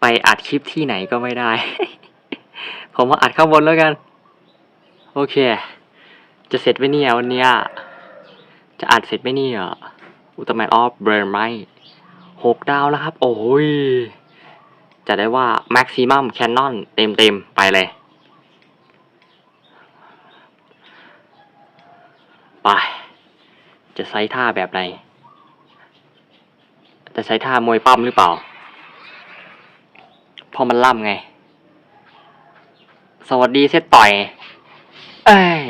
ไปอัดคลิปที่ไหนก็ไม่ได้ ผมมาอัดข้างบนแล้วกัน โอเค จะเสร็จไหมเนี่ยวันเนี้ยจะอัดเสร็จไหมเนี่ยอุลตร้าแมนออฟเบรนไหมหกดาวแล้วครับ โอ้ย จะได้ว่า Maximum Canon เต็มเต็มๆไปเลย ไป จะใช้ท่าแบบไหน จะใช้ท่ามวยปั้มหรือเปล่า ราะมันล่ำไง สวัสดีเซตต่อย เอ้ย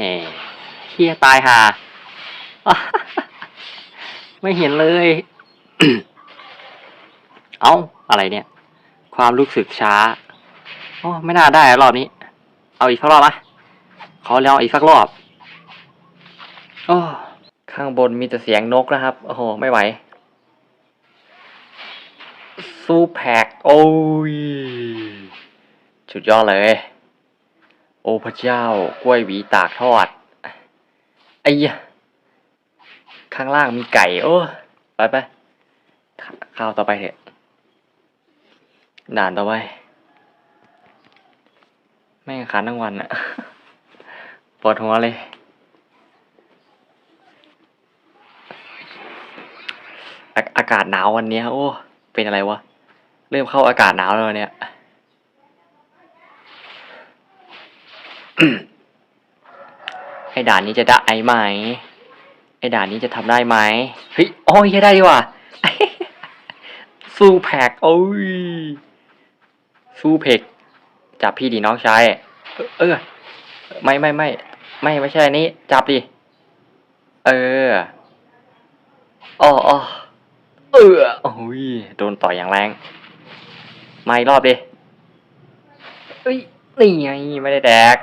เฮียตายห่าไม่เห็นเลย เอ้า อะไรเนี่ย ความรู้สึกช้า โอ้ ไม่น่าได้รอบนี้ เอาอีกสักรอบมะขอแล้วอีกสักรอบ โอ้ ข้างบนมีแต่เสียงนกนะครับ โอ้โห ไม่ไหว ซูแพกโอ้ยสุดยอดเลย โอ้พระเจ้ากล้วยหวีตากทอดไอ้ยข้างล่างมีไก่ โอ้ไปไปข้าวต่อไปเถอะด่านต่อไป แม่งขันทั้งวันอะปวดหัวเลยอาอากาศหนาววันนี้โอ้ เป็นอะไรวะ เริ่มเข้าอากาศหนาวแล้วเนี่ย ไอ้ด่านนี้จะได้ไหม ไอ้ด่านนี้จะทำได้ไหมเฮ้ยโอ้ยได้ดีว่ะสู้แพกโอ้ยสู้เพกจับพี่ดีน้องชายเออ ไม่ไม่ไม่ไม่ไม่ใช่นนี้ จับดิ เอออ๋ออ๋อเออโอ้ยโดนต่อยอย่างแรง มาอีกรอบดิเอ้ย นี่ไงไม่ได้แดก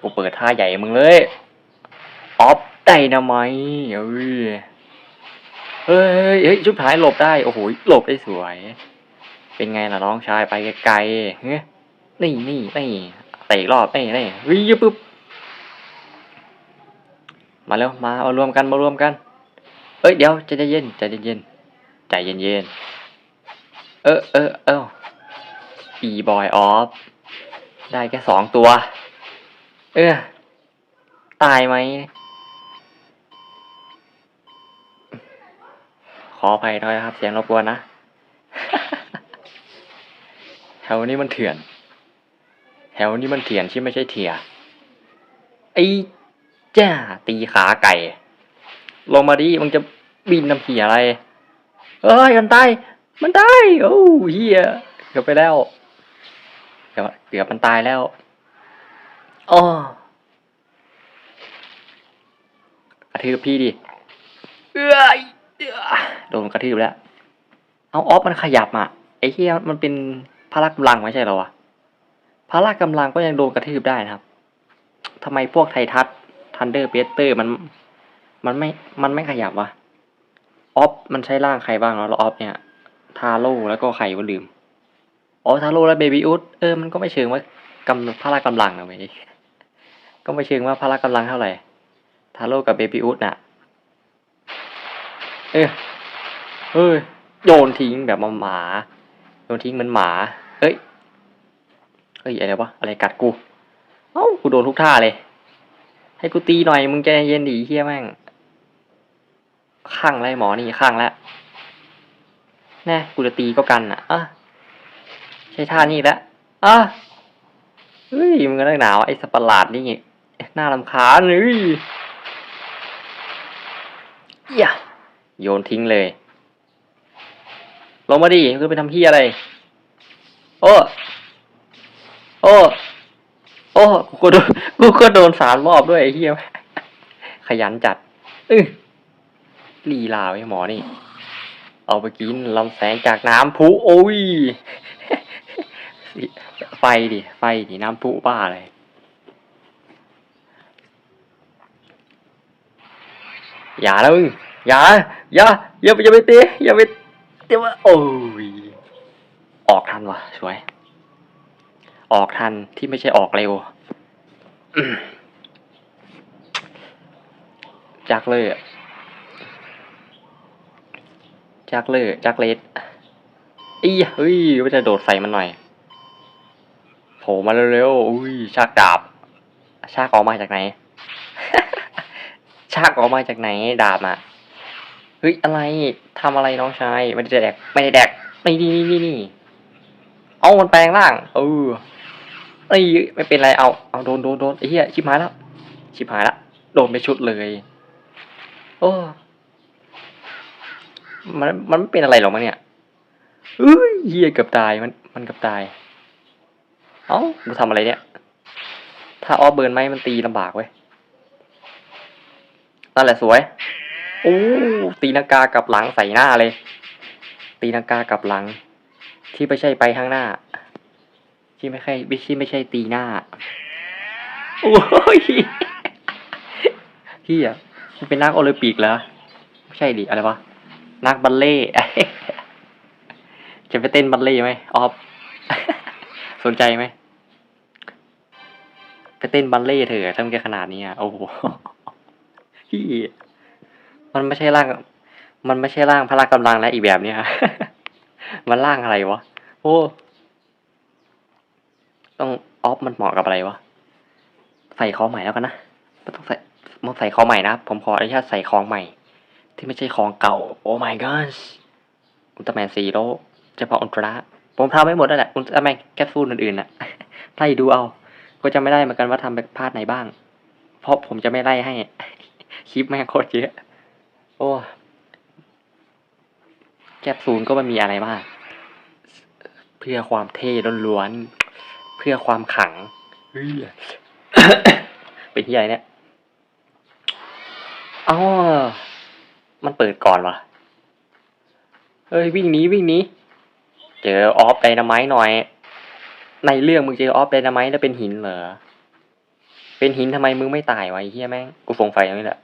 กูเปิดท่าใหญ่มึงเลย ออฟไดนาไมต์เอ้ย เฮ้ย เฮ้ย ชุดท้ายหลบได้ โอ้โห หลบได้สวย เป็นไงล่ะน้องชายไปไกลๆเฮ้ย นี่นี่นี่เตะรอบนี่นี่วิ่งปุ๊บ มาแล้ว มามารวมกันมารวมกันเอ้ย เดี๋ยวใจเย็นใจเย็นใจเย็นเย็นเออเออเออ อีบอยออฟได้แค่สองตัว เออ ตายไหม ขออภัยด้วยนะครับ เสียงรบกวนนะแถวนี้มันเถื่อน แถวนี้มันเถื่อนที่ไม่ใช่เถื่อไอ้จ้าตีขาไก่ ลงมาดิมึงจะบินน้ำเหียอะไร เอ้ยมันตาย มันตาย โอ้เฮียเกือบไปแล้ว เกือบเกือบมันตายแล้วอ้อกระทืบพี่ดิเอ้ยเอ้อโดนกระทืบแล้ว เอาออฟมันขยับอะไอ้เฮียมันเป็นพละกำลังไม่ใช่เหรอวะพละกำลังก็ยังโดนกระทืบได้นะครับทำไมพวกไททัสทันเดอร์เบเตอร์มัน มันไม่ มันไม่ขยับวะออฟมันใช้ร่างใครบ้างเนาะแล้วออฟเนี่ย ทาโร่แล้วก็ใครก็ลืม อ๋อทาโร่และเบบี้อุดเออมันก็ไม่เชิงว่ากำพละกำลังอะเว้ยก็ไม่เชิงว่าพละกำลังเท่าไหร่ทาโร่กับเบบี้อุดน่ะ เออเฮ้ยโยนทิ้งแบบมาหมาโยนทิ้งเหมือนหมา เอ้ยเฮ้ยอะไรวะอะไรกัดกูเอ้ากูโดนทุกท่าเลย ให้กูตีหน่อยมึงใจเย็นดีเฮียแม่งข้างไรหมอนี่ข้างแล้วแน่กูจะตีก็กันอะอะ ใช้ท่านี่แล้วอะเฮ้ยมึงก็ได้หนาวไอ้สัตว์ลาดนี่น่ารำคาญเลยอย่าโยนทิ้งเลย ลงมาดิคือไปทำเฮียอะไร โอ้ โอ้ โอ้กูก็โดนกูก็โดนสามรอบด้วยไอ้เฮียขยันจัดอื้อลีลาไอ้หมอนี่ เอาไปกินลำแสงจากน้ำพุโอ้ย ไฟดิ ไฟดิ น้ำพุบ้าอะไร อย่าแล้วมึง อย่า อย่า อย่าไปอย่าไปเตะอย่าไปเตะว่า โอ้ย ออกทันวะสวย ออกทันที่ไม่ใช่ออกเร็วจักเลยอะจักเลยจักเลสอีเฮ้ยว่าจะโดดใส่มันหน่อย โผล่มาเร็วๆ อุ้ยชากดาบ ชากออกมาจากไหน ชากออกมาจากไหนดาบอะ เฮ้ยอะไรทำอะไรน้องชายไม่ได้แดก ไม่ได้แดกนี่นี่นี่นี่นี่เอามันแปลงร่างเออไอ้ยไม่เป็นไรเอาเอาโดนโดนโดนไอ้เหี้ยชิบหายแล้วชิบหายแล้วโดนไปชุดเลยโอ้มันมันไม่เป็นอะไรหรอกมั้งเนี่ยเอ้ยเหี้ยเกือบตายมันมันเกือบตาย เอ้าดูทำอะไรเนี่ย ถ้าออฟเบิร์นไหมมันตีลำบากเว้ยนั่นแหละสวยโอ้ตีนากากับหลังใส่หน้าเลย ตีนากากับหลัง ที่ไม่ใช่ไปข้างหน้า ที่ไม่ใช่ไม่ใช่ไม่ใช่ตีหน้าโอ้ยพี่อะมันเป็นนักโอลิมปิกเหรอไม่ใช่ดิอะไรวะนักบัลเล่ต์จะไปเต้นบัลเล่ต์ไหมออฟ สนใจไหม ไปเต้นบัลเล่ต์เถอะทำแกขนาดนี้อะ โอ้โหพี่มันไม่ใช่ร่าง มันไม่ใช่ร่างพละกำลังแล้วอีกแบบเนี้ยมันร่างอะไรวะ โอ้ ต้องออฟมันเหมาะกับอะไรวะ ใส่ของใหม่แล้วกันนะไม่ต้องใส่มันใส่ของใหม่นะ ผมขออนุญาตใส่ของใหม่ ที่ไม่ใช่ของเก่า โอ้ my gosh อุลตร้าแมนซีโร่เฉพาะอุลตร้า ผมทำไม่หมดแล้วแหละอุลตร้าแมนแคปซูลอื่นๆน่ะไล่ดูเอา ก็จะไม่ได้เหมือนกันว่าทำไปพลาดไหนบ้าง เพราะผมจะไม่ไล่ให้ คลิปแม่งโคตรเยอะ โอ้ แคปซูลก็ไม่มีอะไรมาก เพื่อความเท่ล้วนๆ เพื่อความขัง เป็นที่อะไรเนี่ยอ๋อมันเปิดก่อนวะเอ้ยวิ่งหนีวิ่งหนี เจอออฟไดนาไมต์หน่อย ในเรื่องมึงเจอออฟไดนาไมต์แล้วเป็นหินเหรอ เป็นหินทำไมมึงไม่ตายวะไอ้เฮียแม่ง กูสงสัยอย่างนี้แหละ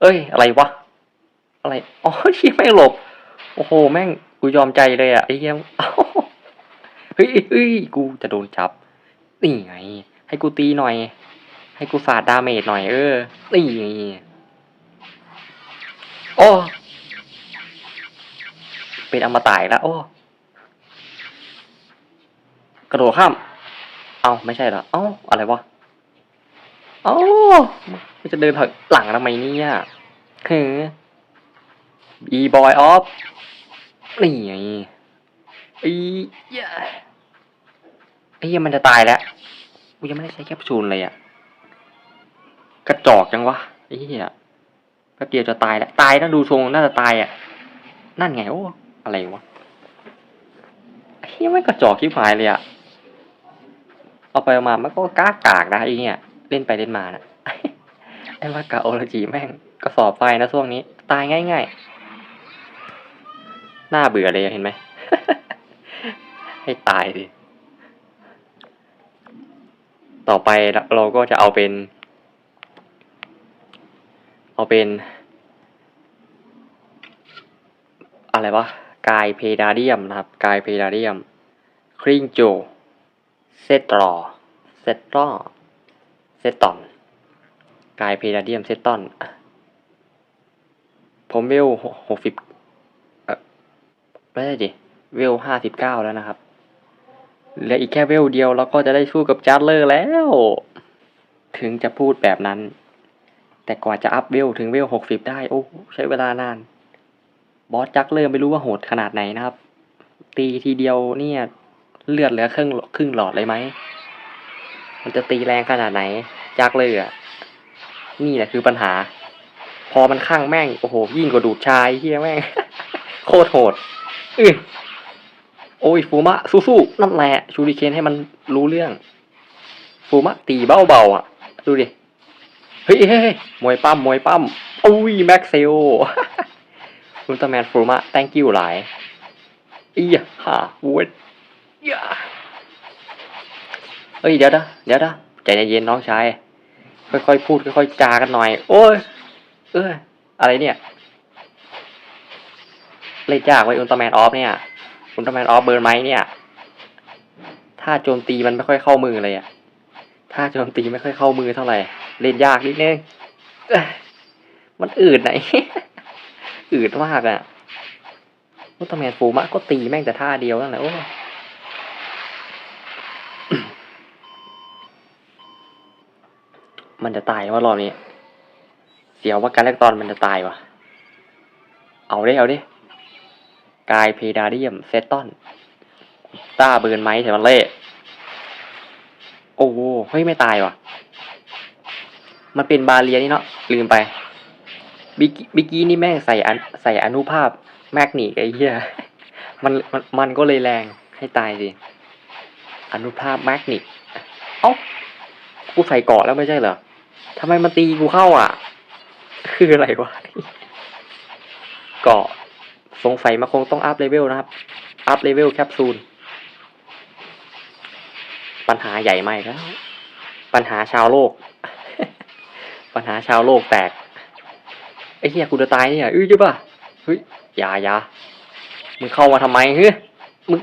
เอ้ย อะไรวะ อะไร อ๋อเฮียแม่งหลบ โอ้โห แม่ง กูยอมใจเลยอะไอ้เฮียเอ้าเฮ้ยเฮ้ยกูจะโดนจับ นี่ไง ให้กูตีหน่อย ให้กูสาดดาเมจหน่อยเออ นี่ไงโอ้ เป็นอมตะแล้ว โอ้ กระโดดข้าม เอาไม่ใช่เหรอ เอ้า อะไรวะ เอ้ามันจะเดินถอยหลังทำไมเนี่ยคือ B boy off นี่ไงอีไอ้เหี้ยมันจะตายแล้ว กูยังไม่ได้ใช้แคปซูลเลยอะกระจอกจังวะไอ้เหี้ยแป๊บเดียวจะตายแล้ว ตายแล้วดูทรงน่าจะตายอะนั่นไงโอ้ อะไรวะเหี้ยไม่กระจอกที่หายเลยอะเอาไปเอามามันก็กล้ากากนะไอ้เนี่ยเล่นไปเล่นมานะไอ้ว่ากาโอโลจีแม่งกระสอบไฟนะช่วงนี้ ตายง่ายๆ น่าเบื่อเลยเห็นไหม ให้ตายดิต่อไปเราก็จะเอาเป็น เอาเป็น อะไรวะ กายเพดาเดียมนะครับ กายเพดาเดียม คริงโจ เซตรอ เซตรอ เซตตอน กายเพดาเดียมเซตตอน ผมเวลหกสิบไม่ใช่ดิ เวลห้าสิบเก้าแล้วนะครับ เหลืออีกแค่เวลเดียวเราก็จะได้สู้กับจัดเลอร์แล้ว ถึงจะพูดแบบนั้น แต่กว่าจะอัพเวลถึงเวลหกสิบได้ โอ้ ใช้เวลานาน บอสจักเลอร์ไม่รู้ว่าโหดขนาดไหนนะครับ ตีทีเดียวเนี่ยเลือดเหลือครึ่งครึ่งหลอดเลยไหม มันจะตีแรงขนาดไหนจักเลยอร์อะนี่แหละคือปัญหา พอมันข้างแม่งโอ้โหยิ่งกว่าดูดชายเฮียแม่ง โคตรโหดอือโอ้ยฟูมะสู้ๆนั่นแหละชูริเคนให้มันรู้เรื่อง ฟูมะตีเบาๆอะ ดูดิ เฮ้ยเฮ้ยเฮ้ยมวยปั้มมวยปั้มอุ้ยแม็กเซล อุลตร้าแมนฟูมะ thank you หลายอียฮ่าวูดยาเฮ้ย เดี๋ยวนะเดี๋ยวนะใจเย็นๆน้องชาย ค่อยๆพูดค่อยๆจากันหน่อย โอ้ย เอออะไรเนี่ยเล่นยากไว้อุลตร้าแมนออฟเนี่ย อุลตร้าแมนออฟเบิร์นไหมเนี่ย ถ้าโจมตีมันไม่ค่อยเข้ามือเลยอะถ้าโจมตีไม่ค่อยเข้ามือเท่าไหร่ เล่นยากนิดนึง มันอืดไหน อืดมากอะอุลตร้าแมนฟูมะก็ตีแม่งแต่ท่าเดียวนั่นแหละโอ้มันจะตายว่ารอบนี้ เสียวว่าการแรกตอนมันจะตายวะเอาดิเอาดิกายเพดาเดียมเซตตอนต้าเบิร์นไม้เถมันเล่โอ้โหเฮ้ยไม่ตายวะมันเป็นบาเลียนี่เนาะลืมไป บิกบิกี้นี่แม่งใส่อันใส่อนุภาพแมกนีกไอ้เหี้ยมันมันมันก็เลยแรงให้ตายสิอนุภาพแมกนิกเอ้ากูใส่เกาะแล้วไม่ใช่เหรอทำไมมันตีกูเข้าอะ คืออะไรวะเกาะสงสัยมาคงต้องอัพเลเวลนะครับ อัพเลเวลแคปซูล ปัญหาใหญ่ไหมแล้วปัญหาชาวโลก ปัญหาชาวโลกแตก ไอ้เหี้ยกูจะตายเนี่ยอื้อใช่ป่ะเฮ้ยอย่าอย่ามึงเข้ามาทำไมเฮ้ยมึง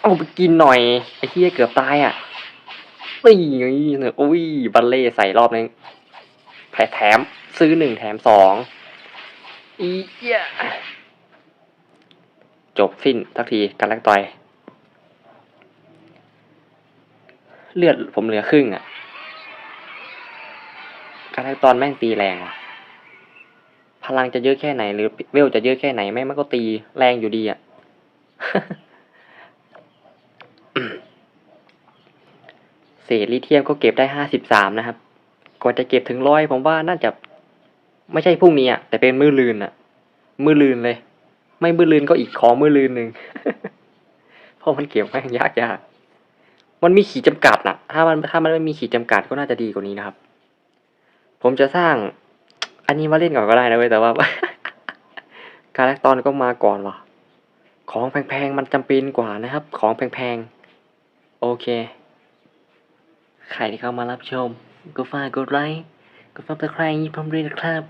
เอาไปกินหน่อยไอ้เหี้ยเกือบตายอะนี่ไงเนี่ยอุ้ยบัลเล่ใส่รอบนึงแถแถมซื้อหนึ่งแถมสองอีเหี้ยจบสิ้นทักทีกันลักต่อย เลือดผมเหลือครึ่งอะการแรกตอนแม่งตีแรงว่ะ พลังจะเยอะแค่ไหน หรือเวลจะเยอะแค่ไหนแม่มันก็ตีแรงอยู่ดีอะ่ะเศษลิเทียมก็เก็บได้ห้าสิบสามนะครับกว่าจะเก็บถึงร้อยผมว่าน่าจะ ไม่ใช่พรุ่งนี้อะแต่เป็นมือลืนอะ มือลืนเลย ไม่มือลืนก็อีกของมือลืนหนึ่งเพราะมันเก็บแม่งยากยากมันมีขีดจำกัดนะถ้ามันถ้ามันไม่มีขีดจำกัดก็น่าจะดีกว่านี้นะครับ ผมจะสร้าง อันนี้มาเล่นก่อนก็ได้นะเว้ยแต่ว่าการแรกตอนก็มาก่อนว่ะ ของแพงๆมันจำเป็นกว่านะครับ ของแพงๆ โอเค ใครที่เข้ามารับชม ก็ฝากกดไลค์ กดซับสไครต์ผมด้วยนะครับ